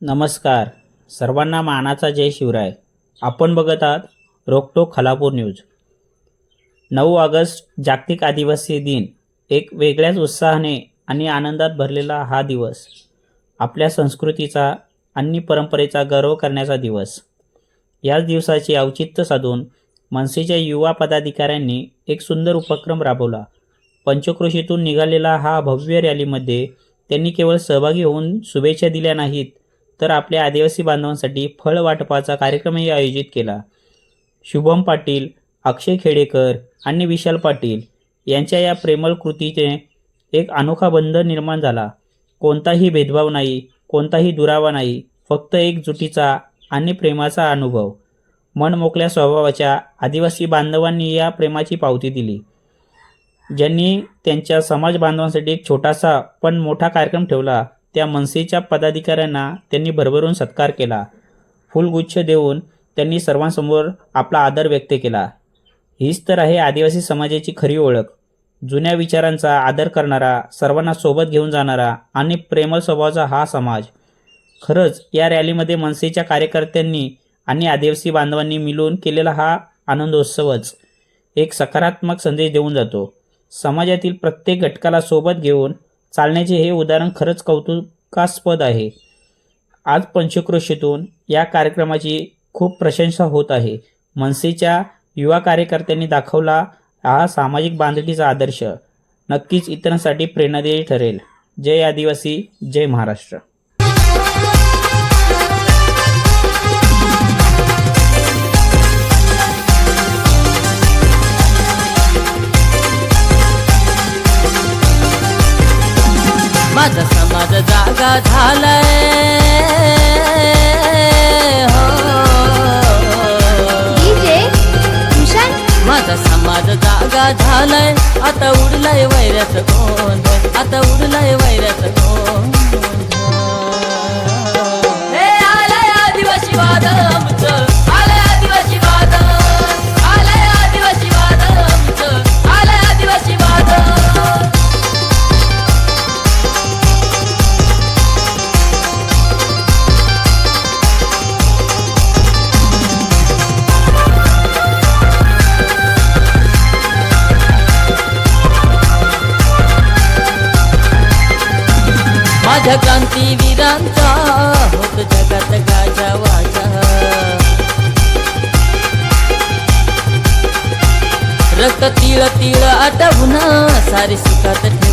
नमस्कार. सर्वांना मानाचा जय शिवराय. आपण बघत आहात रोकटोक खलापूर न्यूज. नऊ ऑगस्ट जागतिक आदिवासी दिन. एक वेगळ्याच उत्साहाने आणि आनंदात भरलेला हा दिवस. आपल्या संस्कृतीचा आणि परंपरेचा गौरव करण्याचा दिवस. याच दिवसाचे औचित्य साधून मनसेच्या युवा पदाधिकाऱ्यांनी एक सुंदर उपक्रम राबवला. पंचक्रोशीतून निघालेला हा भव्य रॅलीमध्ये त्यांनी केवळ सहभागी होऊन शुभेच्छा दिल्या नाहीत तर आपल्या आदिवासी बांधवांसाठी फळ वाटपाचा कार्यक्रमही आयोजित केला. शुभम पाटील अक्षय खेडेकर आणि विशाल पाटील यांच्या या प्रेमळ कृतीचे एक अनोखा बंध निर्माण झाला. कोणताही भेदभाव नाही कोणताही दुरावा नाही फक्त एकजुटीचा आणि प्रेमाचा अनुभव. मनमोकल्या स्वभावाच्या आदिवासी बांधवांनी या प्रेमाची पावती दिली. ज्यांनी त्यांच्या समाज बांधवांसाठी एक छोटासा पण मोठा कार्यक्रम ठेवला त्या मनसेच्या पदाधिकाऱ्यांना त्यांनी भरभरून सत्कार केला. फुलगुच्छ देऊन त्यांनी सर्वांसमोर आपला आदर व्यक्त केला. हीच तर आहे आदिवासी समाजाची खरी ओळख. जुन्या विचारांचा आदर करणारा सर्वांना सोबत घेऊन जाणारा आणि प्रेमळ स्वभावाचा हा समाज. खरंच या रॅलीमध्ये मनसेच्या कार्यकर्त्यांनी आणि आदिवासी बांधवांनी मिळून केलेला हा आनंदोत्सवच एक सकारात्मक संदेश देऊन जातो. समाजातील प्रत्येक घटकाला सोबत घेऊन चालण्याचे हे उदाहरण खरंच कौतुकास्पद आहे. आज पंचक्रोशीतून या कार्यक्रमाची खूप प्रशंसा होत आहे. मनसेच्या युवा कार्यकर्त्यांनी दाखवला हा सामाजिक बांधिलकीचा आदर्श. नक्कीच इतरांसाठी प्रेरणादायी ठरेल. जय आदिवासी जय महाराष्ट्र. माझा समाज जागा झालाय. हो. माझा समाज जागा झालाय. आता उडलाय वैऱ्याच गोंध आता उडलाय वैऱ्याच गोंध माझ्या क्रांतीवीरांचा होत जगात गाजा वाजा. रक्त तिळ तिळ आटवून सारी सुखात ठेवा